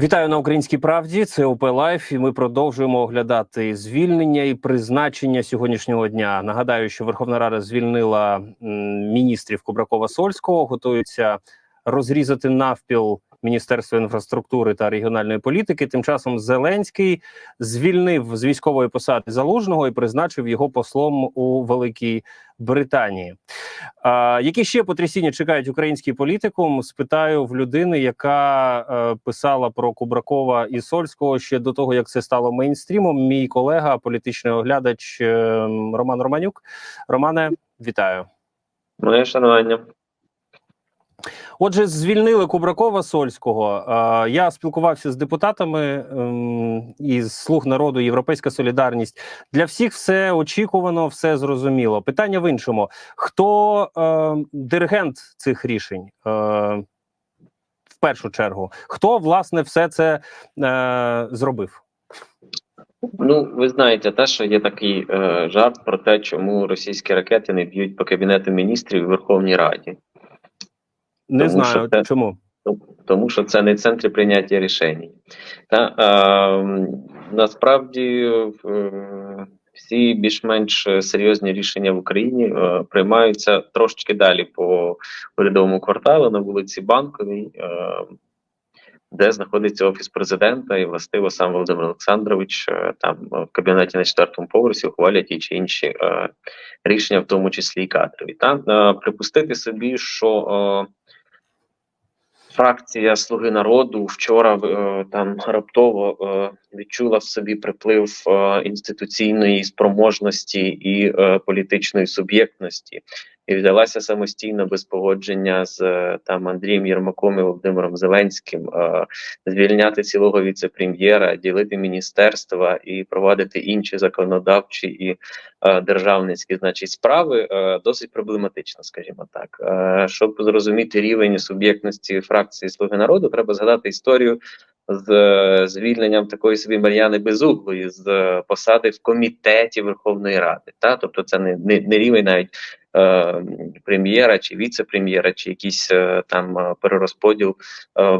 Вітаю на українській правді. Це ОП Лайф, і ми продовжуємо оглядати звільнення і призначення сьогоднішнього дня. Нагадаю, що Верховна Рада звільнила міністрів Кубракова Сольського. Готується розрізати навпіл Міністерства інфраструктури та регіональної політики. Тим часом Зеленський звільнив з військової посади залужного і призначив його послом у Великій Британії. А, які ще потрясіння чекають український політикум? Спитаю в людини, яка е, писала про Кубракова і Сольського ще до того, як це стало мейнстрімом. Мій колега, політичний оглядач е, Роман Романюк. Романе, вітаю. Моє шанування. Отже, звільнили Кубракова Сольського. Е, я спілкувався з депутатами ем, із слуг народу Європейська Солідарність. Для всіх все очікувано, все зрозуміло. Питання в іншому: хто е, диригент цих рішень? Е, в першу чергу, хто власне все це зробив? Ну, ви знаєте, те, що є такий е, жарт про те, чому російські ракети не б'ють по кабінету міністрів і Верховній Раді. Не Тому знаю це- чому. Тому що це не центр прийняття рішень. Та, е, насправді е, всі більш-менш серйозні рішення в Україні е, приймаються трошечки далі по урядовому кварталу на вулиці Банковій, е, де знаходиться офіс президента, і властиво сам Володимир Олександрович е, там е, в кабінеті на четвертому поверсі ухвалять ті чи інші е, рішення, в тому числі і кадрові. Та е, припустити собі, що е, фракція Слуги народу вчора е, там раптово е, відчула в собі приплив е, інституційної спроможності і політичної суб'єктності, і взялася самостійно без погодження з е, там Андрієм Єрмаком і Володимиром Зеленським е, звільняти цілого віце-прем'єра, ділити міністерства і провадити інші законодавчі і е, державницькі, значить, справи досить проблематично, скажімо так. Щоб зрозуміти рівень суб'єктності фракції Слуги народу, треба згадати історію з звільненням такої собі Мар'яни Безуглої з посади в комітеті Верховної Ради. Та тобто, це не, не, не рівень навіть. Е, Прем'єра чи віце-прем'єра, чи якийсь е, там е, перерозподіл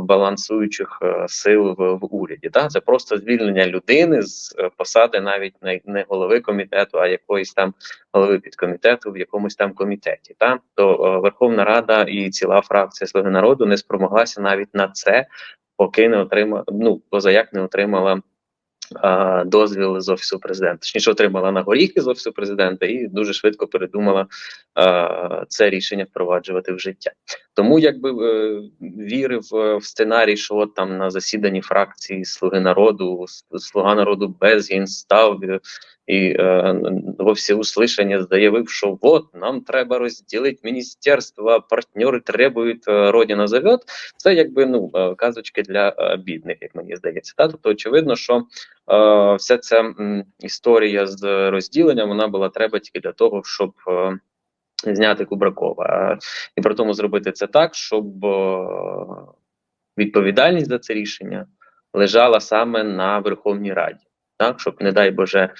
балансуючих сил в, в уряді. Та це просто звільнення людини з посади, навіть не, голови комітету, а якоїсь там голови підкомітету в якомусь там комітеті. Та то Верховна Рада і ціла фракція Слуги народу не спромоглася навіть на це, поки не отримала, ну позаяк не отримала. Дозвіл з офісу президента, точніше отримала на горіхи з офісу президента і дуже швидко передумала це рішення впроваджувати в життя. Тому якби е, вірив е, в сценарій, що от там на засіданні фракції Слуги народу, Слуга народу Безгін став е, і е, во всеуслышание заявив, що от нам треба розділити міністерства, партнери требують, е, родина зовет. Це якби ну е, казочки для е, бідних, як мені здається. Та тобто, очевидно, що е, вся ця історія з розділенням вона була треба тільки для того, щоб. Зняти Кубракова і при тому зробити це так, щоб відповідальність за це рішення лежала саме на Верховній Раді, так щоб, не дай Боже, е,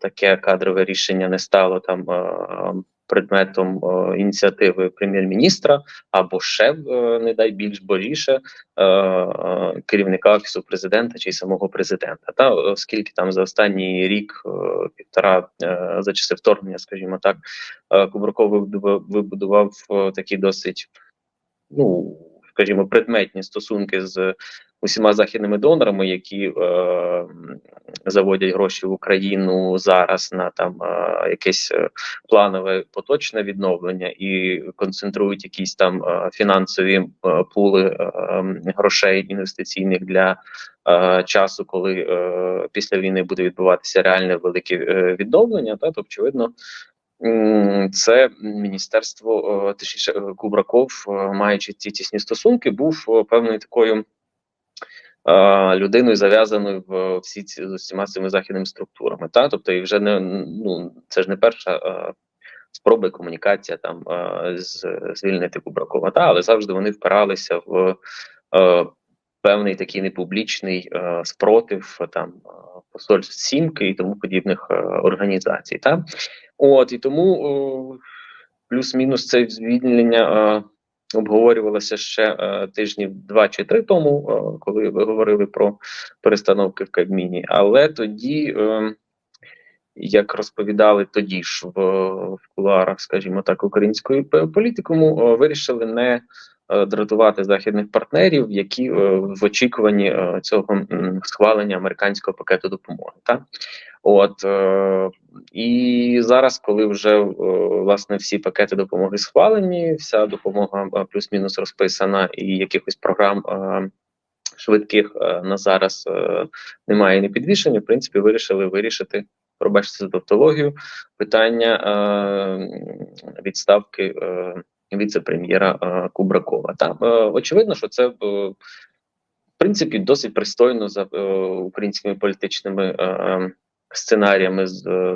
таке кадрове рішення не стало там е, предметом е, ініціативи прем'єр-міністра або ще, е, не дай більш боріше, е, е, керівника офісу президента чи самого президента. Та оскільки там за останній рік е, півтора е, за часи вторгнення, скажімо так, е, Кубраков вибудував, е, такі досить, ну скажімо, предметні стосунки з усіма західними донорами, які е, заводять гроші в Україну зараз на там е, якесь е, планове поточне відновлення і концентрують якісь там е, фінансові е, пули е, грошей інвестиційних для е, часу, коли е, після війни буде відбуватися реальне велике е, відновлення, та то очевидно. Це міністерство, е, точніше, е, Кубраков, е, маючи ці тісні стосунки, був певною такою людиною зав'язаною в всі ці усіма цими західними структурами. Та тобто, і вже не ну це ж не перша спроба комунікація там з звільнити Кубракова. Та але завжди вони впиралися в певний такий непублічний е, спротив там е, посольств сімки і тому подібних е, організацій. Та от і тому. Е, Плюс-мінус це звільнення е, обговорювалося ще е, тижнів два чи три тому, е, коли ви говорили про перестановки в Кабміні. Але тоді, е, як розповідали тоді ж в, в кулуарах, скажімо так, української політикуму, е, вирішили не е, дратувати західних партнерів, які е, в очікуванні е, цього схвалення американського пакету допомоги. Так? От е, і зараз, коли вже е, власне всі пакети допомоги схвалені, вся допомога е, плюс-мінус розписана, і якихось програм е, швидких е, на зараз е, немає не підвішені. В принципі, вирішили вирішити. Пробачте за тавтологію, питання е, відставки е, віце-прем'єра е, Кубракова. Там е, очевидно, що це е, в принципі досить пристойно за українськими політичними сценаріями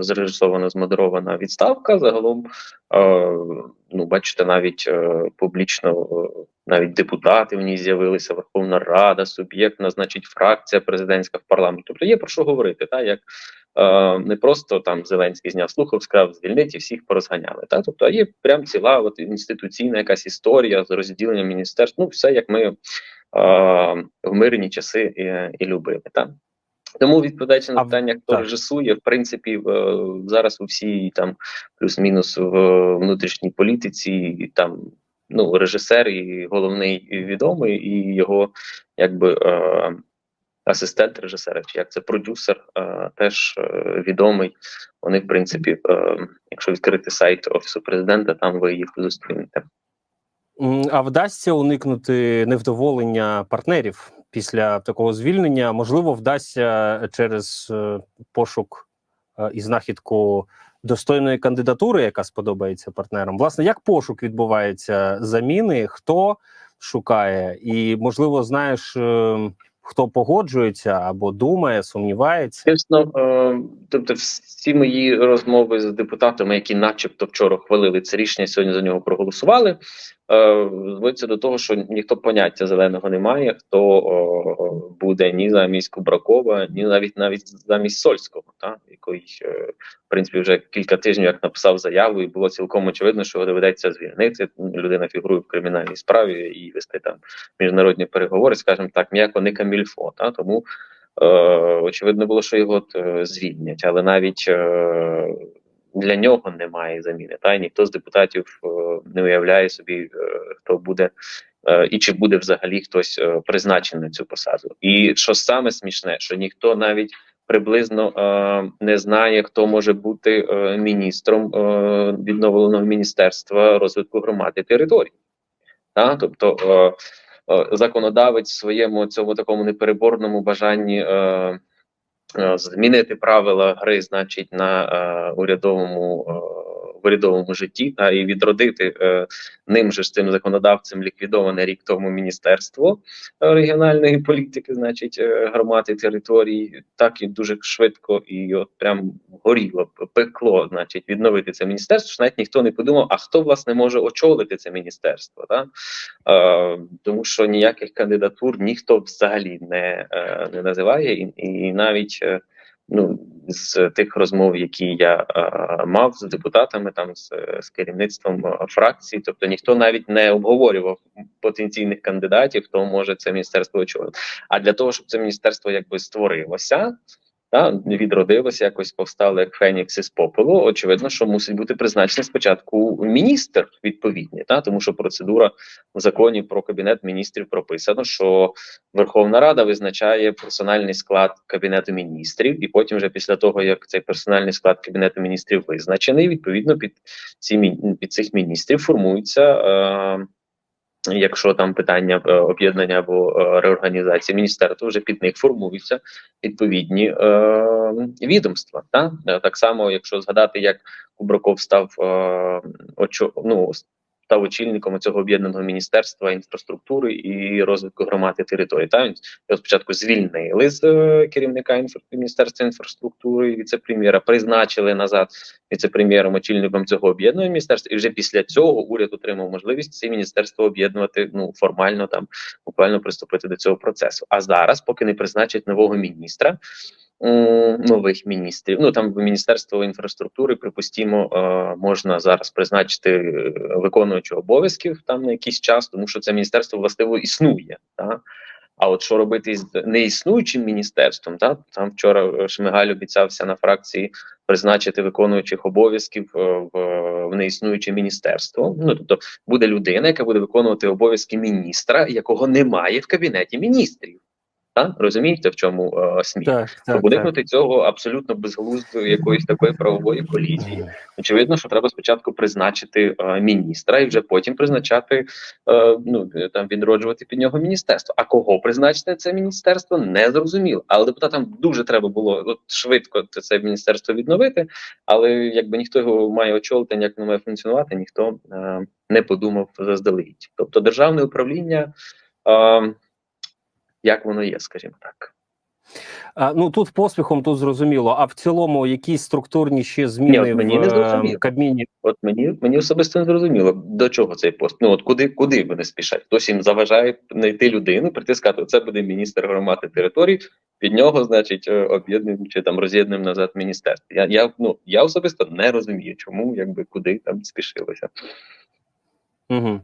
зрежисована, змодерована відставка. Загалом, ну бачите, навіть публічно навіть депутати в ній з'явилися, Верховна Рада, суб'єктна, значить, фракція президентська в парламенті. Тобто є про що говорити, та як. Е, не просто там Зеленський зняв слухав, сказав звільнити і всіх порозганяли. Та тобто, є прям ціла от інституційна якась історія з розділенням міністерств. Ну, все як ми е, в мирні часи і, і любили. Та тому відповідаючи на питання, хто так. режисує, в принципі, зараз у всій там плюс-мінус в внутрішній політиці, і там ну режисер і головний і відомий, і його якби е, асистент режисера, чи як це продюсер, е, теж е, відомий. Вони, в принципі, е, якщо відкрити сайт офісу президента, там ви їх зустрінете. А вдасться уникнути невдоволення партнерів після такого звільнення? Можливо, вдасться через пошук і знахідку достойної кандидатури, яка сподобається партнерам. Власне, як пошук відбувається заміни? Хто шукає? І можливо, знаєш, е, хто погоджується або думає, сумнівається. Чесно, е, тобто, всі мої розмови з депутатами, які, начебто, вчора хвалили це рішення, сьогодні за нього проголосували. Е, зводиться до того, що ніхто поняття зеленого не має, хто о, буде ні замість Кубракова, ні навіть навіть замість Сольського, та який, е, в принципі, вже кілька тижнів як написав заяву, і було цілком очевидно, що його доведеться звільнити. Людина фігурує в кримінальній справі і вести там міжнародні переговори, скажімо так, м'яко не камільфо. Та тому очевидно було, що його е, звільнять, але навіть е, для нього немає заміни. Та ніхто з депутатів е, не уявляє собі, е, хто буде. е, І чи буде взагалі хтось е, призначений на цю посаду? І що саме смішне, що ніхто навіть приблизно е, не знає, хто може бути е, міністром е, відновленого міністерства розвитку громади і територій. Та? Тобто е, е, законодавець в своєму цьому такому непереборному бажанні е, е, змінити правила гри, значить, на е, урядовому е, урядовому житті та і відродити е, ним же ж цим законодавцем ліквідоване рік тому міністерство е, регіональної політики, значить, е, громад і територій, так і дуже швидко і от прям горіло, пекло, значить, відновити це міністерство. Навіть ніхто не подумав, а хто власне може очолити це міністерство, так? Е, тому що ніяких кандидатур ніхто взагалі не, е, не називає, і, і навіть е, ну, з тих розмов, які я е, мав з депутатами, там з, з керівництвом е, фракції, тобто ніхто навіть не обговорював потенційних кандидатів, хто може це міністерство очолити. А для того, щоб це міністерство якби створилося. Та відродилося, якось повстало як Фенікс із попелу. Очевидно, що мусить бути призначений спочатку міністр відповідний, та тому що процедура в законі про кабінет міністрів прописано, що Верховна Рада визначає персональний склад кабінету міністрів, і потім, вже після того як цей персональний склад кабінету міністрів визначений, відповідно під ці під цих міністрів формується. Е- Якщо там питання е, об'єднання або е, реорганізації міністерства, вже під них формуються відповідні е, відомства. Та? Е, Так само, якщо згадати, як Кубраков став е, очо, ну, став очільником цього об'єднаного міністерства інфраструктури і розвитку громад і територій. Та він спочатку звільнили з е, керівника міністерства інфраструктури, віце-прем'єра, призначили назад віце-прем'єром, очільником цього об'єднаного міністерства, і вже після цього уряд отримав можливість це міністерство об'єднувати ну формально там буквально приступити до цього процесу. А зараз, поки не призначать нового міністра. Нових міністрів. Ну там в Міністерство інфраструктури, припустімо, е, можна зараз призначити е, виконуючого обов'язків там на якийсь час, тому що це міністерство властиво існує. Та? А от що робити з неіснуючим міністерством? Та? Там вчора е, Шмигаль обіцявся на фракції призначити виконуючих обов'язків в, в неіснуюче міністерство. Ну тобто буде людина, яка буде виконувати обов'язки міністра, якого немає в кабінеті міністрів. Та? Розумієте, в чому е, сміх? Так, так, так. цього абсолютно безглуздої якоїсь такої правової колізії. Очевидно, що треба спочатку призначити е, міністра і вже потім призначати е, ну е, там відроджувати під нього міністерство. А кого призначити це міністерство, не зрозуміло. Але депутатам дуже треба було от швидко це- це міністерство відновити. Але якби ніхто його має очолити, як воно має функціонувати, ніхто е, не подумав заздалегідь. Тобто державне управління. Е, як воно є, скажімо так. Ну тут поспіхом тут зрозуміло. А в цілому якісь структурні ще зміни Ні, от мені в не е, зрозуміло. Кабміні. От мені мені особисто не зрозуміло, до чого цей пост. Ну от куди куди вони спішать? Хтось їм заважає знайти людину, прийти сказати, це буде міністр громади територій. Під нього, значить, е, об'єднуємо чи там роз'єднуємо назад міністерство. Я я ну я особисто не розумію, чому якби куди там спішилося. Угу.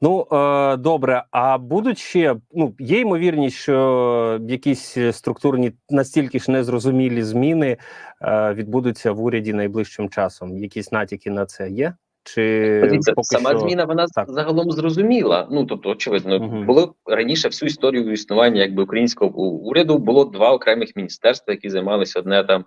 Ну е, добре. А будуть ще ну є ймовірність, що якісь структурні настільки ж незрозумілі зміни е, відбудуться в уряді найближчим часом. Якісь натяки на це є? Чи Дивіться, поки сама що... зміна вона Так. загалом зрозуміла. Ну тобто, очевидно, Мгм. було раніше всю історію існування якби українського уряду було два окремих міністерства, які займалися одне там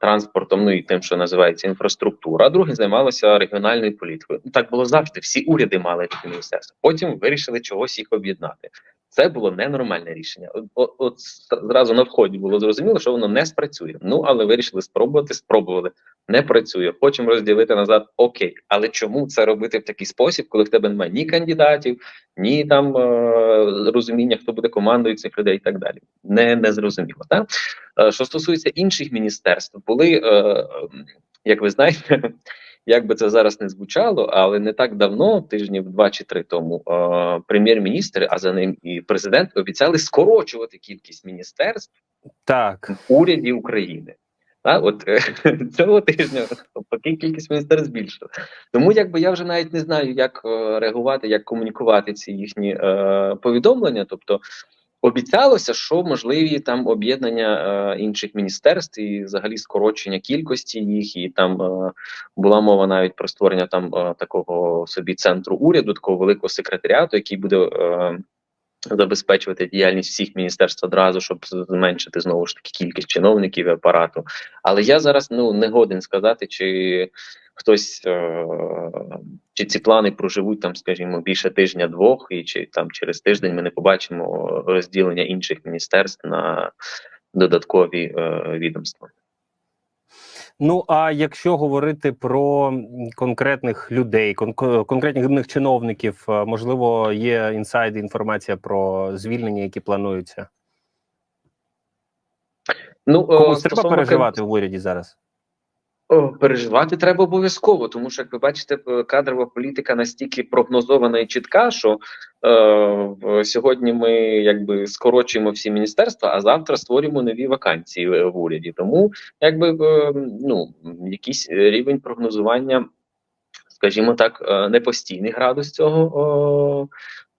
транспортом, ну і тим, що називається інфраструктура, а друге займалося регіональною політикою. Так було завжди. Всі уряди мали такі міністерства. Потім вирішили чогось їх об'єднати. Це було ненормальне рішення. От, от, зразу на вході було зрозуміло, що воно не спрацює. Ну але вирішили спробувати, спробували. Не працює. Хочемо розділити назад. Окей, але чому це робити в такий спосіб, коли в тебе немає ні кандидатів, ні там е- розуміння, хто буде командою цих людей, і так далі. Не, не зрозуміло. Так? Е, що стосується інших міністерств, були, е, е, як ви знаєте, як би це зараз не звучало, але не так давно, тижнів два чи три тому, е, прем'єр-міністр, а за ним і президент обіцяли скорочувати кількість міністерств так? в уряді України. А, от е, цього тижня поки кількість міністерств збільшила. Тому якби я вже навіть не знаю, як е, реагувати, як комунікувати ці їхні е, повідомлення. Тобто обіцялося, що можливі там об'єднання е, інших міністерств і взагалі скорочення кількості їх, і там е, була мова навіть про створення там е, такого собі центру уряду, такого великого секретаріату, який буде. Е, Забезпечувати діяльність всіх міністерств одразу, щоб зменшити знову ж таки кількість чиновників і апарату. Але я зараз ну не годен сказати, чи хтось е- чи ці плани проживуть там, скажімо, більше тижня-двох, і чи там через тиждень ми не побачимо розділення інших міністерств на додаткові е- відомства. Ну а якщо говорити про конкретних людей, кон- конкретних чиновників, е, можливо, є інсайди, інформація про звільнення, які плануються. Ну е, Комусь треба переживати в уряді зараз. Переживати треба обов'язково, тому що, як ви бачите, кадрова політика настільки прогнозована і чітка, що е, сьогодні ми якби скорочуємо всі міністерства, а завтра створюємо нові вакансії в, в уряді. Тому якби е, ну якийсь рівень прогнозування, скажімо так, е, непостійний градус цього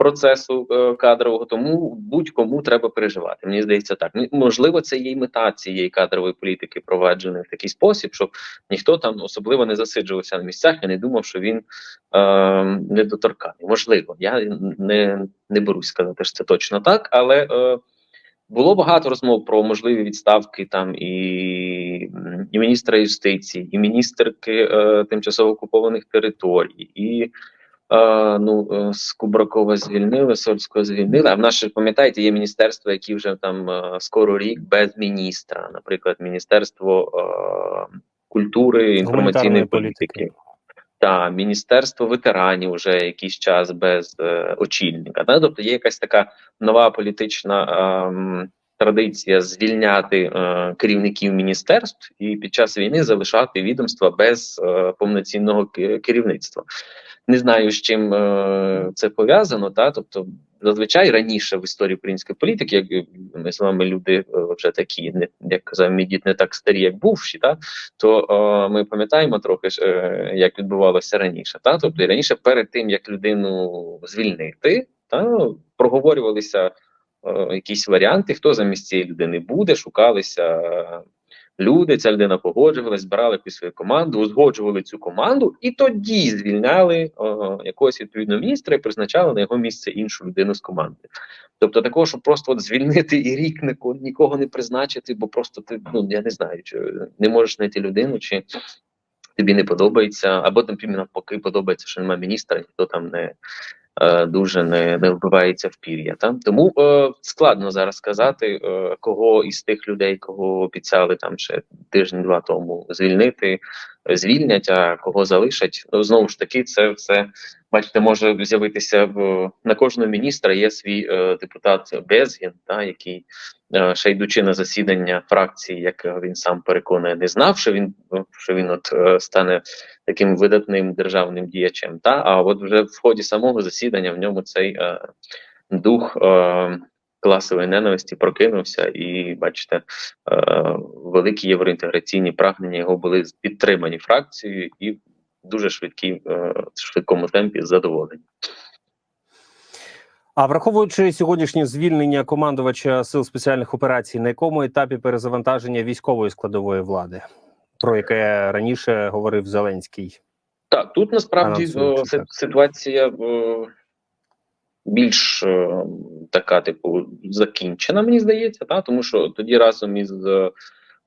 процесу е, кадрового. Тому будь-кому треба переживати. Мені здається, так можливо, це є мета цієї кадрової політики, провадженої в такий спосіб, щоб ніхто там особливо не засиджувався на місцях і не думав, що він е, недоторканий. Можливо, я не, не берусь сказати, що це точно так, але. Е, було багато розмов про можливі відставки там і, і міністра юстиції, і міністерки е, тимчасово окупованих територій, і ну е, з Кубракова звільнили, Сольського звільнили. А в нас пам'ятаєте, є міністерства, які вже там е, скоро рік без міністра, наприклад, міністерство е, культури, інформаційної політики. політики. Та міністерство ветеранів вже якийсь час без е, очільника. Та? Тобто є якась така нова політична ем, традиція звільняти е, керівників міністерств і під час війни залишати відомства без е, повноцінного керівництва. Не знаю, з чим е, це пов'язано. Та тобто, зазвичай раніше в історії української політики, як ми з вами люди вже такі, не як казав мій дід, не так старі, як бувші, та то е, ми пам'ятаємо трохи як відбувалося раніше. Та тобто, раніше перед тим як людину звільнити, та проговорювалися якісь варіанти, хто замість цієї людини буде, шукалися. е, Люди, ця людина погоджувалась, збирали під свою команду, узгоджували цю команду, і тоді звільняли о, якогось відповідного міністра і призначали на його місце іншу людину з команди. Тобто, такого, щоб просто от звільнити і рік нікого, не призначити, бо просто ти ну я не знаю, чи не можеш знайти людину, чи тобі не подобається, або там навпаки подобається, що немає міністра, ніхто там не. Е, Дуже не, не вбивається в пір'я. Та? Тому е, складно зараз сказати, е, кого із тих людей, кого обіцяли там ще тиждень-два тому звільнити, звільнять, а кого залишать. Ну, знову ж таки, це все бачите, може з'явитися в на кожного міністра. Є свій е, депутат Безгін, та який е, ще йдучи на засідання фракції, як він сам переконує, не знав, що він е, що він от е, стане таким видатним державним діячем. Та а от вже в ході самого засідання в ньому цей е, дух. Е, Класової ненависті прокинувся, і бачите, е, великі євроінтеграційні прагнення його були підтримані фракцією і в дуже швидкі, е, швидкому темпі задоволені. А враховуючи сьогоднішнє звільнення командувача сил спеціальних операцій, на якому етапі перезавантаження військової складової влади, про яке раніше говорив Зеленський? Так, тут насправді Анонсують, о, си- так. Більш така, типу, закінчена, мені здається, та? тому що тоді разом із е,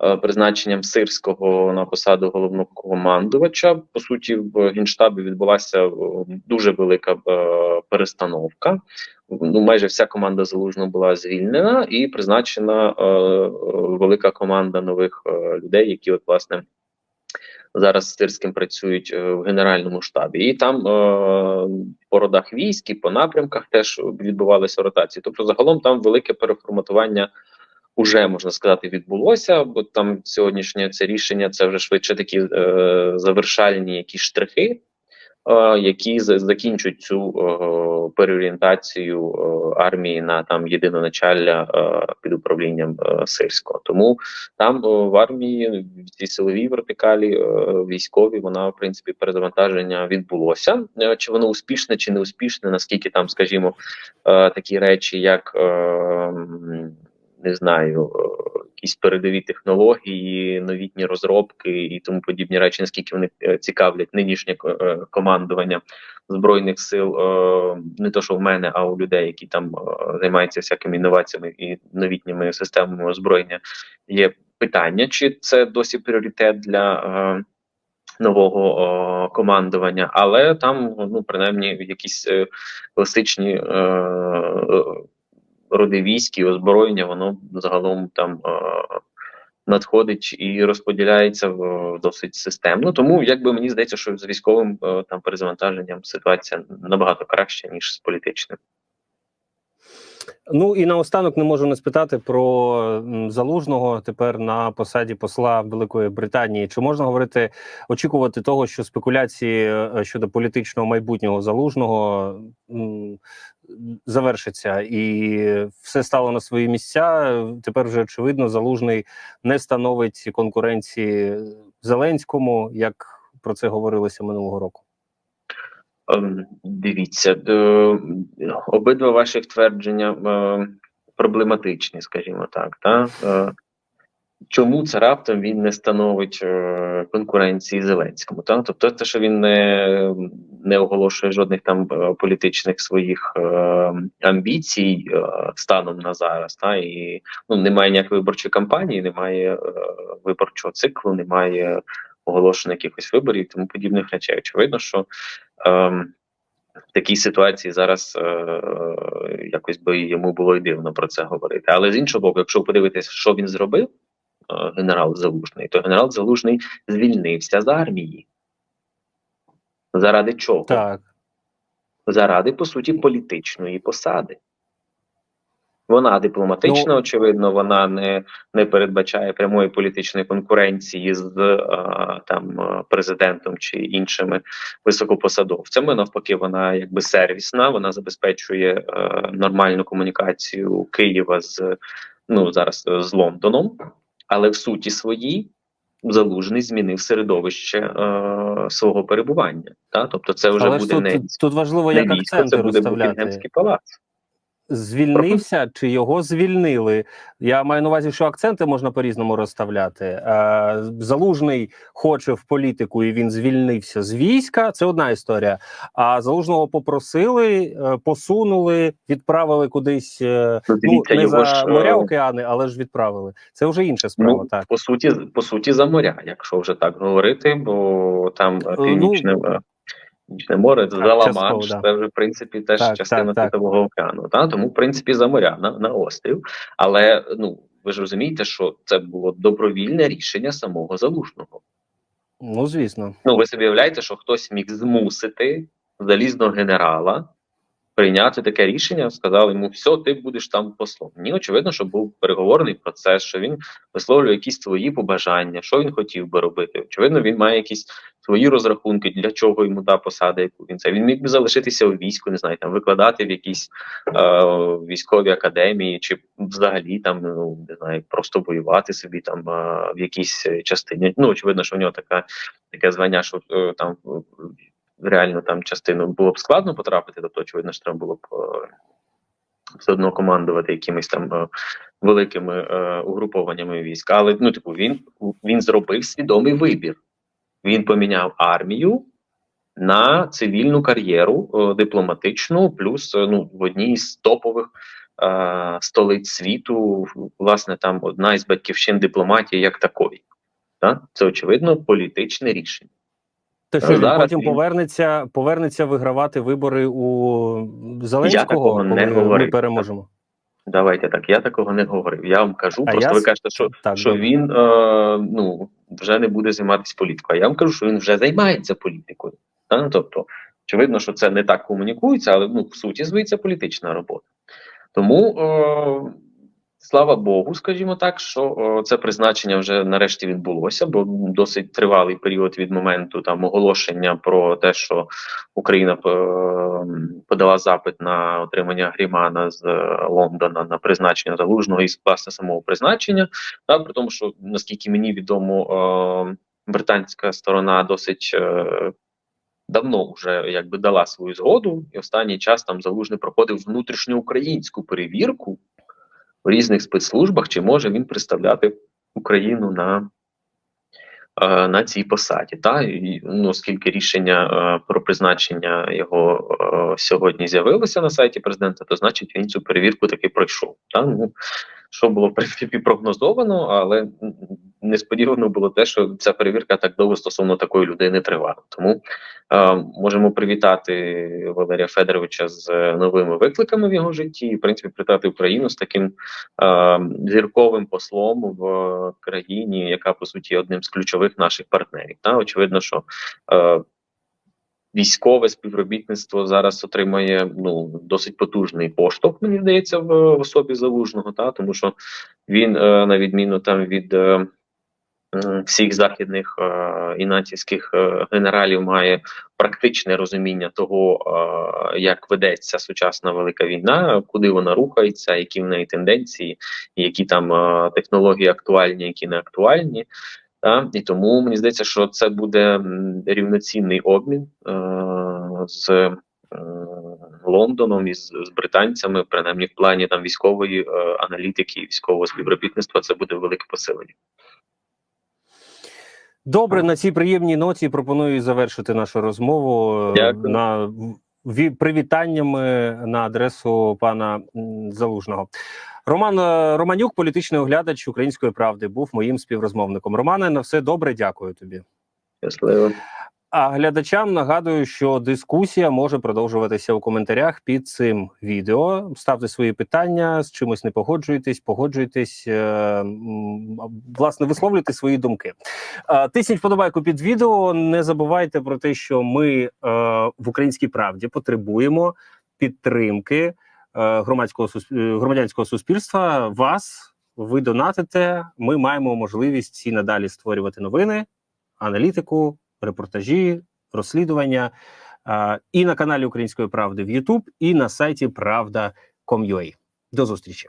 е, призначенням Сирського на посаду головного командувача, по суті, в генштабі відбулася дуже велика е, перестановка. Ну, майже вся команда залужно була звільнена і призначена е, е, велика команда нових е, людей, які, от, власне, зараз з Сирським працюють е, в генеральному штабі, і там е, по родах військ і по напрямках теж відбувалися ротації. Тобто, загалом там велике переформатування уже можна сказати відбулося. Бо там сьогоднішнє це рішення це вже швидше такі е, завершальні якісь штрихи. Е, Які за- закінчують цю е, переорієнтацію е, армії на там єдиноначалля під управлінням сирського, тому там в армії в цій силовій вертикалі військові вона в принципі перезавантаження відбулося. Чи воно успішне, чи не успішне, наскільки там, скажімо, такі речі, як не знаю, е, якісь передові технології, новітні розробки і тому подібні речі, наскільки вони е, цікавлять нинішнє е, командування збройних сил, не то що в мене, а у людей, які там займаються всякими інноваціями і новітніми системами озброєння. Є питання, чи це досі пріоритет для нового е, командування, але там, ну принаймні, якісь е, класичні роди військ і озброєння, воно загалом там. Е, Надходить і розподіляється в досить системно. Тому якби мені здається, що з військовим е, там перезавантаженням ситуація набагато краща ніж з політичним. Ну і наостанок не можу не спитати про залужного тепер на посаді посла Великої Британії. Чи можна говорити, очікувати того, що спекуляції е, щодо політичного майбутнього залужного м, завершаться, і все стало на свої місця? Тепер вже очевидно, залужний не становить конкуренції Зеленському, як про це говорилося минулого року. Ем, Дивіться, е, обидва ваших твердження е, проблематичні, скажімо так. Та? Чому це раптом він не становить е, конкуренції Зеленському? Та? Тобто, те, що він не, не оголошує жодних там е, політичних своїх е, амбіцій станом на зараз, та? і ну, немає ніякої виборчої кампанії, немає виборчого циклу, немає оголошення якихось виборів тому подібних речей. Очевидно, що ем, в такій ситуації зараз е, якось би йому було й дивно про це говорити. Але з іншого боку, якщо подивитися, що він зробив, генерал Залужний, то генерал Залужний звільнився з армії. Заради чого? Так. Заради, по суті, політичної посади. Вона дипломатична, Ну- очевидно, вона не, не передбачає прямої політичної конкуренції з е, там е, президентом чи іншими високопосадовцями. Навпаки, вона якби сервісна, вона забезпечує е, нормальну комунікацію Києва з ну зараз е, з Лондоном, але в суті своїй залужний змінив середовище е, свого перебування. Та? Тобто, це вже Але буде тут, не, тут важливо, не як акценти це буде розставляти. Букінгемський палац. Звільнився чи його звільнили? Я маю на увазі, що акценти можна по-різному розставляти. Е, Залужний хоче в політику, і він звільнився з війська. Це одна історія. А залужного попросили, е, посунули, відправили кудись. е, Ну, Ну не за ж, моря океани, але ж відправили. Це вже інша справа. Ну, так по суті, по суті, за моря, якщо вже так говорити, бо там е, Ну, північне, море це за Ла-Манш, да. це вже в принципі теж Так, частина так, так. Океану. Та? Тому, в принципі, за моря на, на острів. Але ну ви ж розумієте, що це було добровільне рішення самого залужного. ну звісно. Ну, ви собі уявляєте, що хтось міг змусити залізного генерала прийняти таке рішення, сказали йому, все, ти будеш там послом. Ні, очевидно, що був переговорний процес, що він висловлює якісь свої побажання, що він хотів би робити. Очевидно, він має якісь свої розрахунки, для чого йому та посада, яку він це. Він міг би залишитися у війську, не знаю, там викладати в якійсь е, військовій академії, чи взагалі там ну не знаю, просто воювати собі там е, в якійсь частині. Ну очевидно, що в нього така таке звання, що е, там е, реально там частину було б складно потрапити, тобто очевидно, що треба було б е, все одно командувати якимись там е, великими е, угрупованнями військ. Але ну, типу, він, він зробив свідомий вибір. Він поміняв армію на цивільну кар'єру дипломатичну, плюс ну, в одній з топових столиць світу, власне, там одна із батьківщин дипломатії як такої. Та? Це очевидно політичне рішення. То що він Зараз потім він- повернеться, повернеться вигравати вибори у Зеленського, такого не коли ми говорив. переможемо. Давайте так. Я такого не говорив. Я вам кажу, А просто я ви кажете, що, Так, що добре. він е, ну вже не буде займатися політикою. А я вам кажу, що він вже займається політикою. Та? Ну, Тобто, очевидно, що це не так комунікується, але ну в суті звиться політична робота. Тому е, слава Богу, скажімо так, що це призначення вже нарешті відбулося, бо досить тривалий період від моменту там оголошення про те, що Україна е, подала запит на отримання Грімана з е, Лондона на призначення залужного і власне самого призначення. Та при тому, що наскільки мені відомо, британська сторона досить. Е, Давно вже якби дала свою згоду, і останній час там залужний проходив внутрішньоукраїнську перевірку в різних спецслужбах, чи може він представляти Україну на, е, на цій посаді. Та? І, ну, оскільки рішення е, про призначення його е, сьогодні з'явилося на сайті президента, то значить він цю перевірку таки пройшов. Та? Ну, що було в принципі прогнозовано, але несподівано було те, що ця перевірка так довго стосовно такої людини тривала. Тому е, можемо привітати Валерія Федоровича з е, новими викликами в його житті, і в принципі привітати Україну з таким е, зірковим послом в країні, яка по суті є одним з ключових наших партнерів. Та очевидно, що е, військове співробітництво зараз отримає ну досить потужний поштовх, мені здається, в, особі залужного, та тому що він е, на відміну там від. Е, Всіх західних е, і натівських е, генералів має практичне розуміння того, е, як ведеться сучасна велика війна, куди вона рухається, які в неї тенденції, які там технології актуальні, які не актуальні. Та? І тому мені здається, що це буде рівноцінний обмін з Лондоном і з, британцями, принаймні в плані там військової е, аналітики, військового співробітництва. Це буде велике посилення. Добре, на цій приємній ноті пропоную завершити нашу розмову е, Дякую. на ві- привітаннями на адресу пана Залужного. Роман е, Романюк, політичний оглядач української правди, був моїм співрозмовником. Романе, на все добре, дякую тобі. Щасливо. А глядачам нагадую, що дискусія може продовжуватися у коментарях під цим відео. Ставте свої питання, з чимось не погоджуєтесь, погоджуйтесь, е, власне, висловлюйте свої думки. Е, Тисніть вподобайку під відео. Не забувайте про те, що ми е, в українській правді потребуємо підтримки громадського громадянського суспільства. Вас ви донатите. Ми маємо можливість і надалі створювати новини, аналітику, репортажі, розслідування е, і на каналі Української правди в YouTube, і на сайті Правда.com.ua. До зустрічі.